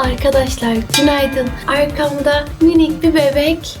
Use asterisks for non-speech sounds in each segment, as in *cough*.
Arkadaşlar günaydın. Arkamda minik bir bebek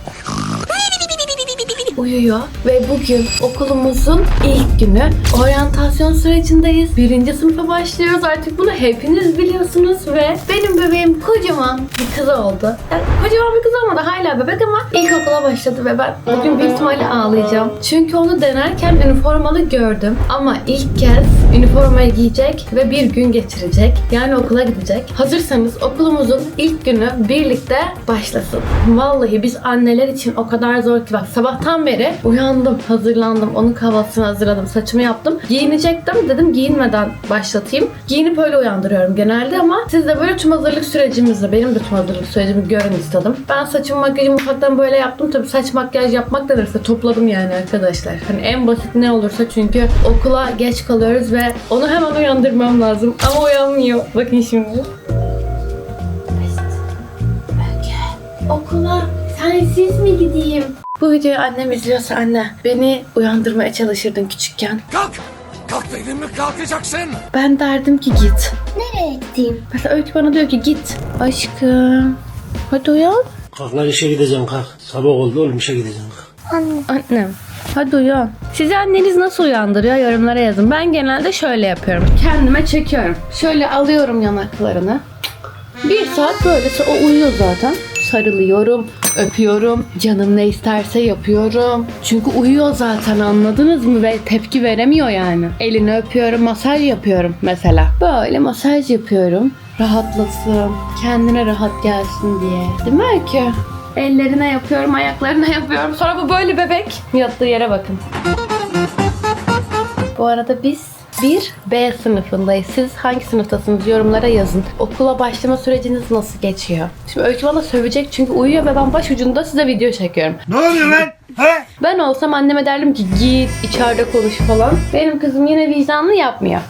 uyuyor ve bugün okulumuzun ilk günü oryantasyon sürecindeyiz. Birinci sınıfa başlıyoruz artık bunu hepiniz biliyorsunuz ve benim bebeğim kocaman bir kız oldu. Yani kocaman bir kız olmadı hala bebek ama ilkokula başladı ve ben bugün büyük ihtimalle ağlayacağım. Çünkü onu denerken üniformalı gördüm ama ilk kez üniformayı giyecek ve bir gün geçirecek. Yani okula gidecek. Hazırsanız okulumuzun ilk günü birlikte başlasın. Vallahi biz anneler için o kadar zor ki bak sabahtan beri uyandım, hazırlandım, onun kahvaltısını hazırladım, saçımı yaptım. Giyinecektim dedim giyinmeden başlatayım. Giyinip öyle uyandırıyorum genelde ama siz de böyle tüm hazırlık sürecimizde benim de tüm hazırlık sürecimi görün istedim. Ben saçımı makyajımı ufaktan böyle yaptım. Tabii saç makyaj yapmak denirse topladım yani arkadaşlar. Hani en basit ne olursa çünkü okula geç kalıyoruz ve onu hemen uyandırmam lazım. Ama uyanmıyor. Bakın şimdi. Okula sensiz mi gideyim? Bu videoyu annem izliyorsa anne beni uyandırmaya çalışırdın küçükken. Kalk! Kalk dedim mi kalkacaksın? Ben derdim ki git. Nereye gideyim? Mesela Öykü bana diyor ki git. Aşkım. Hadi uyan. Kalk lan işe gideceğim kalk. Sabah oldu oğlum işe gideceğim kalk. Anne. Annem. Hadi uyan. Sizi anneniz nasıl uyandırıyor yorumlara yazın. Ben genelde şöyle yapıyorum. Kendime çekiyorum. Şöyle alıyorum yanaklarını. Bir saat böylese o uyuyor zaten. Sarılıyorum, öpüyorum, canım ne isterse yapıyorum. Çünkü uyuyor zaten anladınız mı? Ve tepki veremiyor yani. Elini öpüyorum, masaj yapıyorum mesela. Böyle masaj yapıyorum. Rahatlasın, kendine rahat gelsin diye. Değil mi Öykü? Ellerine yapıyorum, ayaklarına yapıyorum. Sonra bu böyle bebek. Yattığı yere bakın. Bu arada biz bir B sınıfındayız. Siz hangi sınıftasınız yorumlara yazın. Okula başlama süreciniz nasıl geçiyor? Şimdi Öykü bana sövecek çünkü uyuyor ve ben başucunda size video çekiyorum. Ne oluyor lan? He? Ben olsam anneme derdim ki git içeride konuş falan. Benim kızım yine vicdanlı yapmıyor.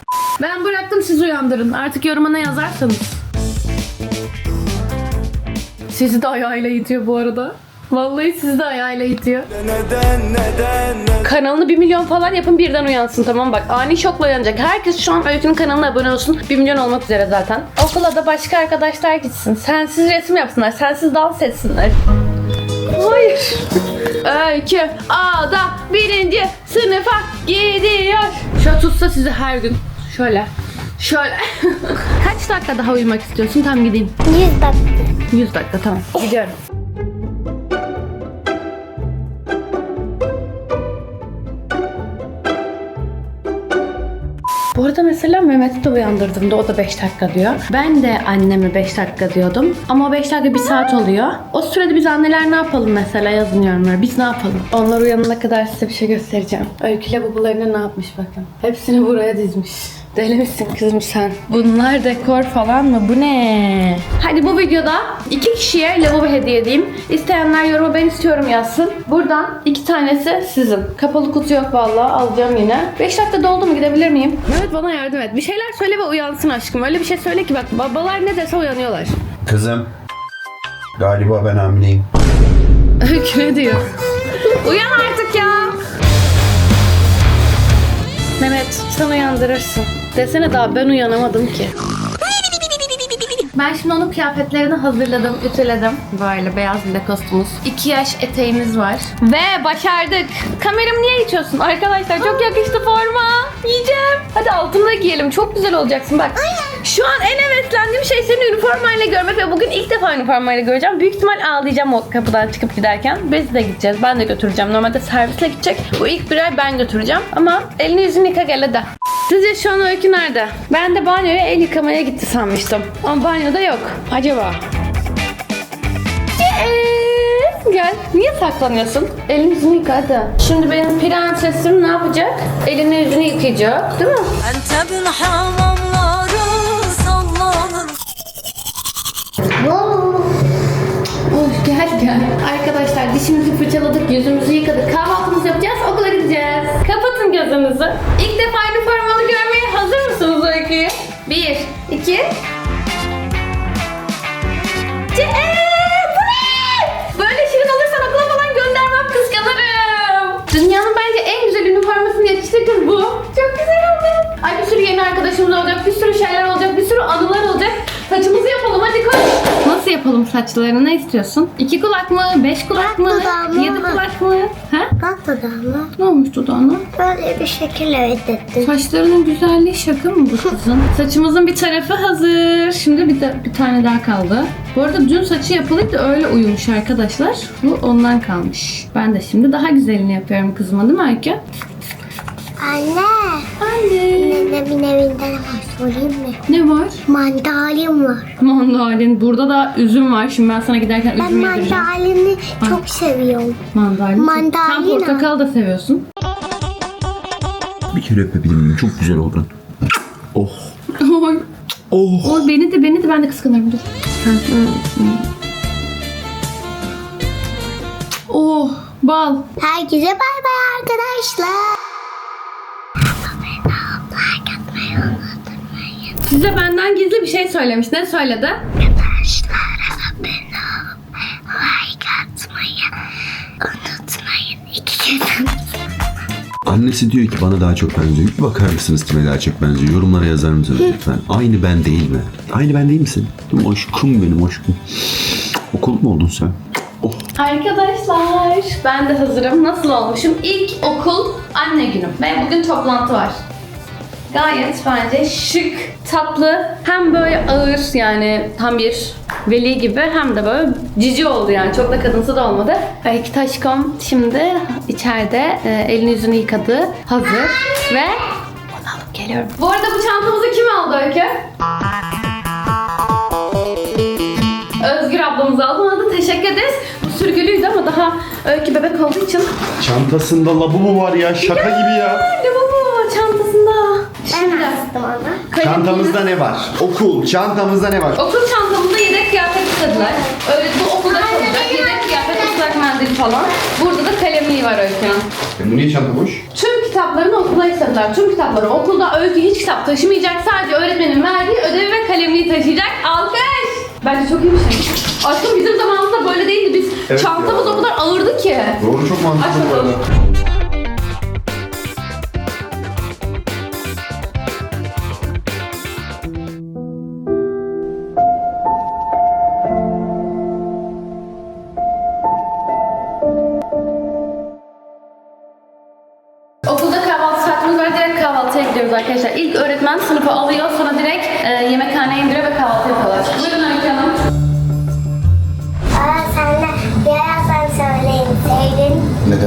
Ben bıraktım siz uyandırın. Artık yoruma ne yazarsanız. Sizi de ayağıyla itiyor bu arada. Vallahi sizi de ayağıyla itiyor. Kanalını 1 milyon falan yapın birden uyansın tamam bak. Ani şokla uyanacak. Herkes şu an Öykü'nün kanalına abone olsun. 1 milyon olmak üzere zaten. Okula da başka arkadaşlar gitsin. Sensiz resim yapsınlar. Sensiz dans etsinler. Hayır. *laughs* Öykü A'da birinci sınıfa gidiyor. Şöyle tutsa sizi her gün. Şöyle. Şöyle. *laughs* Kaç dakika daha uyumak istiyorsun? Tam gideyim. 100 dakika. 100 dakika tamam. Gidiyorum. Bu arada mesela Mehmet'i de uyandırdığımda o da 5 dakika diyor. Ben de anneme 5 dakika diyordum. Ama o 5 dakika 1 saat oluyor. O sürede biz anneler ne yapalım mesela yazın yorumlara. Biz ne yapalım? Onlar uyanana kadar size bir şey göstereceğim. Öyküyle babalarına ne yapmış bakın. Hepsini buraya dizmiş. Deli misin kızım sen? Bunlar dekor falan mı? Bu ne? Hadi bu videoda iki kişiye lavabo hediye edeyim. İsteyenler yoruma ben istiyorum yazsın. Buradan iki tanesi sizin. Kapalı kutu yok vallahi alacağım yine. 5 dakika doldu mu gidebilir miyim? Mehmet bana yardım et. Bir şeyler söyle ve uyansın aşkım. Öyle bir şey söyle ki bak babalar ne dese uyanıyorlar. Kızım, galiba ben hamileyim. Öykü ne diyor? Uyan artık ya. Mehmet sen uyandırırsın. Desene daha ben uyanamadım ki. Ben şimdi onun kıyafetlerini hazırladım, ütüledim. Böyle beyaz bir de kostümümüz. İki yaş eteğimiz var. Ve başardık. Kameramı niye içiyorsun? Arkadaşlar çok yakıştı forma. Yiyeceğim. Hadi altında giyelim. Çok güzel olacaksın bak. Şu an en heveslendiğim şey seni üniformayla görmek ve bugün ilk defa üniformayla göreceğim. Büyük ihtimal ağlayacağım o kapıdan çıkıp giderken. Biz de gideceğiz. Ben de götüreceğim. Normalde servisle gidecek. Bu ilk bir ay ben götüreceğim. Ama elini yüzünü yıka gel hadi. Sizce şu an Öykü nerede? Ben de banyoya el yıkamaya gitti sanmıştım. Ama banyoda yok. Acaba? Gel. Niye saklanıyorsun? Elini yüzünü yıka hadi. Şimdi benim prensesim ne yapacak? Elini yüzünü yıkayacak. Değil mi? Of gel gel. Arkadaşlar dişimizi fırçaladık, yüzümüzü yıkadık, kahvaltımızı yapacağız, okula gideceğiz. Kapatın gözünüzü. İlk defa iki... Ce- Eee, bu ne? Böyle şirin olursan okula falan göndermem kıskanırım. Dünyanın bence en güzel üniformasını yetişti kız bu. Çok güzel oldu. Ay bir sürü yeni arkadaşımız olacak, bir sürü şeyler olacak, bir sürü anılar olacak. Saçımızı yapalım hadi koş. Yapalım saçlarını ne istiyorsun? İki kulak mı? Beş kulak mı? Yedi kulak mı? Ha? Bak dudağıma. Ne olmuş dudağına? Böyle bir şekil öğrettim. Saçlarının güzelliği şaka mı bu kızın? *laughs* Saçımızın bir tarafı hazır. Şimdi bir, de, bir tane daha kaldı. Bu arada dün saçı yapılıp da öyle uyumuş arkadaşlar. Bu ondan kalmış. Ben de şimdi daha güzelini yapıyorum kızıma değil mi Aykü? Anne. Anne. Annemin evinde ne var sorayım mı? Ne var? Mandalin var. Mandalin. Burada da üzüm var. Şimdi ben sana giderken Ben üzüm yedireceğim. mandalini çok seviyorum. Mandalin. Sen Mandalina. portakal da seviyorsun. Bir kere öpebilir miyim? Çok güzel oldun. Oh. Oy. Oh. Oy beni de beni de ben de kıskanırım dur. Oh bal. Herkese bay bay arkadaşlar. Size benden gizli bir şey söylemiş. Ne söyledi? Like atmayı unutmayın. İki kez Annesi diyor ki bana daha çok benziyor. Bir bakar mısınız kime daha çok benziyor? Yorumlara yazar mısınız lütfen? Aynı ben değil mi? Aynı ben değil misin? Değil mi? Aşkım benim aşkım. Okul mu oldun sen? Oh. Arkadaşlar ben de hazırım. Nasıl olmuşum? İlk okul anne günüm. Ve bugün toplantı var. Gayet bence şık, tatlı, hem böyle ağır yani tam bir veli gibi hem de böyle cici oldu yani çok da kadınsı da olmadı. Öykü Taşkom şimdi içeride e, elini yüzünü yıkadı, hazır ve onu alıp geliyorum. Bu arada bu çantamızı kim aldı Öykü? Özgür ablamız aldı. Ona da teşekkür ederiz. Bu sürgülüydü ama daha Öykü bebek olduğu için Çantasında labubu var ya. Şaka gibi ya. çantasında. Şimdi ona. kalem- Çantamızda ne var? Okul. Çantamızda ne var? Okul çantamızda yedek kıyafet istediler. Öyle bu okulda kalacak. Yedek kıyafet, ıslak mendil falan. Burada da kalemliği var Öykü'nün. E, bu niye çanta boş? Tüm kitaplarını okula istediler. Tüm kitapları. Okulda Öykü hiç kitap taşımayacak. Sadece öğretmenin verdiği ödevi ve kalemliği taşıyacak. Alkış! Bence çok iyi bir şey. Aşkım bizim zamanımızda böyle değildi. Biz Evet çantamız ya. o kadar ağırdı ki. Doğru çok mantıklı bu arada.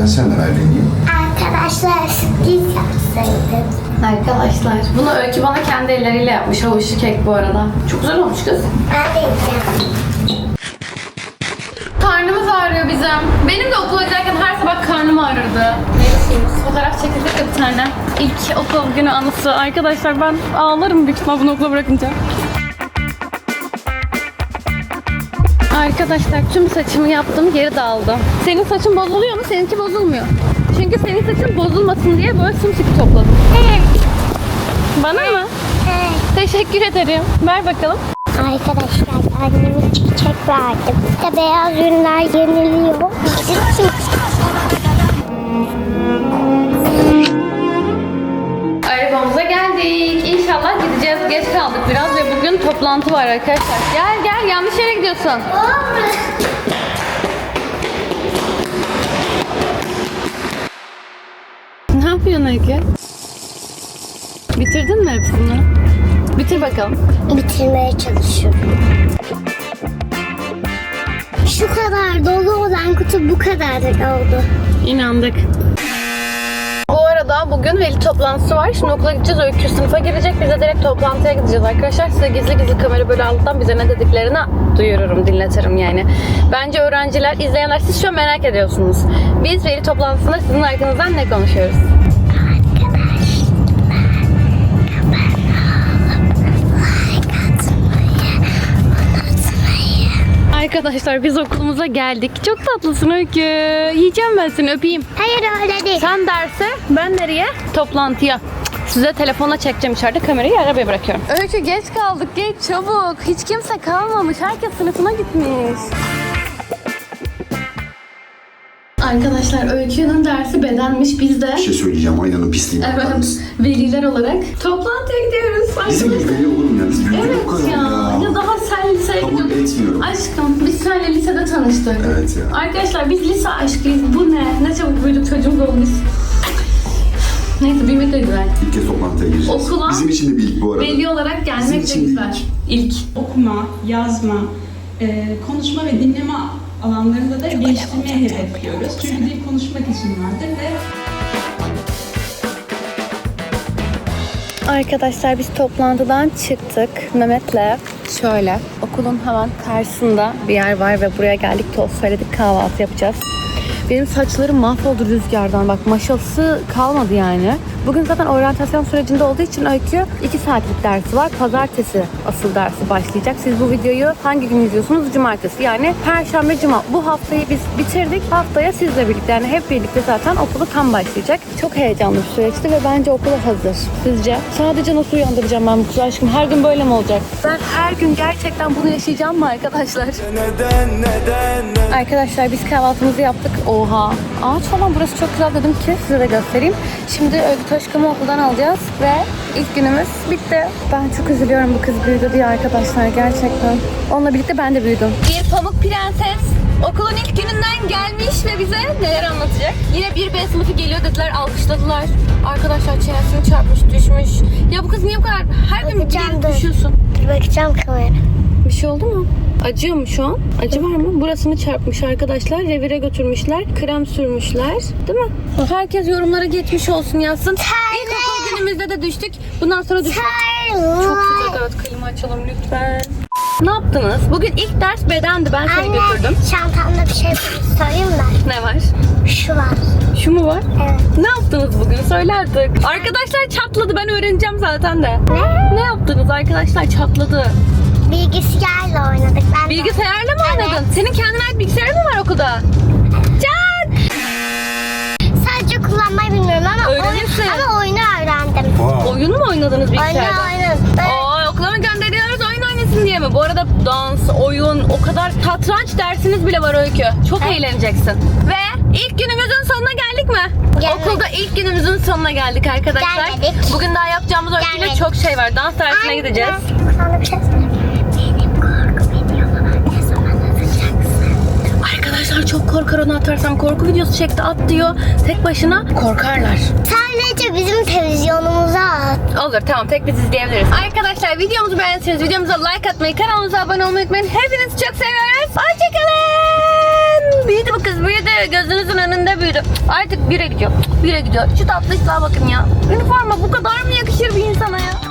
Neden senden ayrılayım? Arkadaşlar sürpriz yapsaydın. Arkadaşlar bunu Öykü bana kendi elleriyle yapmış. Havuçlu kek bu arada. Çok güzel olmuş kız. Ben de yiyeceğim. Karnımız ağrıyor bizim. Benim de okula giderken her sabah karnım ağrırdı. Neyse fotoğraf çekildik de bir tane. İlk okul günü anısı. Arkadaşlar ben ağlarım büyük ihtimal bunu okula bırakınca. Arkadaşlar tüm saçımı yaptım geri dağıldı. Senin saçın bozuluyor mu? Seninki bozulmuyor. Çünkü senin saçın bozulmasın diye böyle sımsıkı topladım. Bana mı? Teşekkür ederim. Ver bakalım. Arkadaşlar anneme çiçek verdim. İşte beyaz ürünler yeniliyor. Toplantı var arkadaşlar. Gel gel yanlış yere gidiyorsun. Ne yapıyorsun Ege? Bitirdin mi hepsini? Bitir bakalım. Bitirmeye çalışıyorum. Şu kadar dolu olan kutu bu kadar oldu. İnandık. Arada bugün veli toplantısı var. Şimdi okula gideceğiz. Öykü sınıfa girecek. Biz de direkt toplantıya gideceğiz arkadaşlar. Size gizli gizli kamera böyle alttan bize ne dediklerini duyururum, dinletirim yani. Bence öğrenciler, izleyenler siz şu an merak ediyorsunuz. Biz veli toplantısında sizin arkanızdan ne konuşuyoruz? Arkadaşlar biz okulumuza geldik. Çok tatlısın Öykü. Yiyeceğim ben seni öpeyim. Hayır öyle değil. Sen derse ben nereye? Toplantıya. Size telefona çekeceğim içeride kamerayı arabaya bırakıyorum. Öykü geç kaldık geç çabuk. Hiç kimse kalmamış. Herkes sınıfına gitmiş. Arkadaşlar Öykü'nün dersi bedenmiş. Biz de Bir şey söyleyeceğim aynanın pisliğine bakar evet mısın? veliler olarak toplantıya gidiyoruz. Bizim arkadaşlar. gibi veli olur mu ya? Biz büyüdük bu Evet kadar ya. ya. Ya daha sen liseye Kabul gidiyordun. et unutmuyorum. Aşkım biz seninle lisede tanıştık. Evet ya. Arkadaşlar biz lise aşkıyız. Bu ne? Ne çabuk büyüdük çocuğumuz olmuş. Neyse büyümek de güzel. İlk kez toplantıya gireceğiz. Okula- Bizim için de bir ilk bu arada. Veli olarak Bizim gelmek de için de güzel. İlk. okuma, yazma, e, konuşma ve dinleme alanlarında da geliştirmeye hedefliyoruz. Çünkü dil konuşmak için vardır ve Arkadaşlar biz toplantıdan çıktık Mehmet'le. Şöyle okulun hemen karşısında bir yer var ve buraya geldik tost söyledik kahvaltı yapacağız. Benim saçlarım mahvoldu rüzgardan bak maşası kalmadı yani. Bugün zaten oryantasyon sürecinde olduğu için Öykü 2 saatlik dersi var. Pazartesi asıl dersi başlayacak. Siz bu videoyu hangi gün izliyorsunuz? Cumartesi yani Perşembe Cuma. Bu haftayı biz bitirdik. Haftaya sizle birlikte yani hep birlikte zaten okulu tam başlayacak. Çok heyecanlı bir süreçti ve bence okula hazır. Sizce? Sadece nasıl uyandıracağım ben bu kızı aşkım? Her gün böyle mi olacak? Ben her gün gerçekten bunu yaşayacağım mı arkadaşlar? Neden neden Arkadaşlar biz kahvaltımızı yaptık. Oha. Ağaç falan burası çok güzel dedim ki size de göstereyim. Şimdi Öykü Taşkam'ı okuldan alacağız ve ilk günümüz bitti. Ben çok üzülüyorum bu kız büyüdü diye arkadaşlar gerçekten. Onunla birlikte ben de büyüdüm. Bir pamuk prenses okulun ilk gününden gelmiş ve bize neler anlatacak. Yine bir B sınıfı geliyor dediler alkışladılar. Arkadaşlar çenesini çarpmış düşmüş. Ya bu kız niye bu kadar her gün bir dur. düşüyorsun? Bakacağım kamera. Bir şey oldu mu? Acıyor mu şu an? Acı var mı? Burasını çarpmış arkadaşlar. Revire götürmüşler. Krem sürmüşler. Değil mi? Herkes yorumlara geçmiş olsun yazsın. İlkokul günümüzde de düştük. Bundan sonra düşmek. Çok sıcak evet. Klima açalım lütfen. Ne yaptınız? Bugün ilk ders bedendi. Ben seni Anne götürdüm. çantamda bir şey söyleyeyim mi? Ne var? Şu var. Şu mu var? Evet. Ne yaptınız bugün? Söyle artık. Arkadaşlar çatladı. Ben öğreneceğim zaten de. Ne? Ne yaptınız arkadaşlar? Çatladı. Bilgisayarla oynadık. Ben de- Bilgisayarla mı Evet. oynadın? Senin kendine ait bilgisayarın mı var okulda? Can! Sadece kullanmayı bilmiyorum ama, Öğrenirsin. oyun, ama oyunu öğrendim. Oyun mu oynadınız Oyunu bilgisayarda? oynadım. Ben- Aa, okula mı gönderiyoruz oynasın diye mi? Bu arada dans, oyun, o kadar satranç dersiniz bile var Öykü. Çok Evet. eğleneceksin. Ve ilk günümüzün sonuna geldik mi? Gelmedik. Okulda ilk günümüzün sonuna geldik arkadaşlar. Gelmedik. Bugün daha yapacağımız öyküyle çok şey var. Dans dersine gideceğiz. Sana Arkadaşlar çok korkar onu atarsam. Korku videosu çekti at diyor. Tek başına korkarlar. Sadece bizim televizyonumuza at. Olur tamam tek biz izleyebiliriz. Arkadaşlar videomuzu beğendiyseniz videomuza like atmayı, kanalımıza abone olmayı unutmayın. Hepinizi çok seviyoruz. Hoşçakalın. Büyüdü bu kız büyüdü. Gözünüzün önünde büyüdü. Artık bire gidiyor. Bire gidiyor. Şu tatlışlığa bakın ya. Üniforma bu kadar mı yakışır bir insana ya?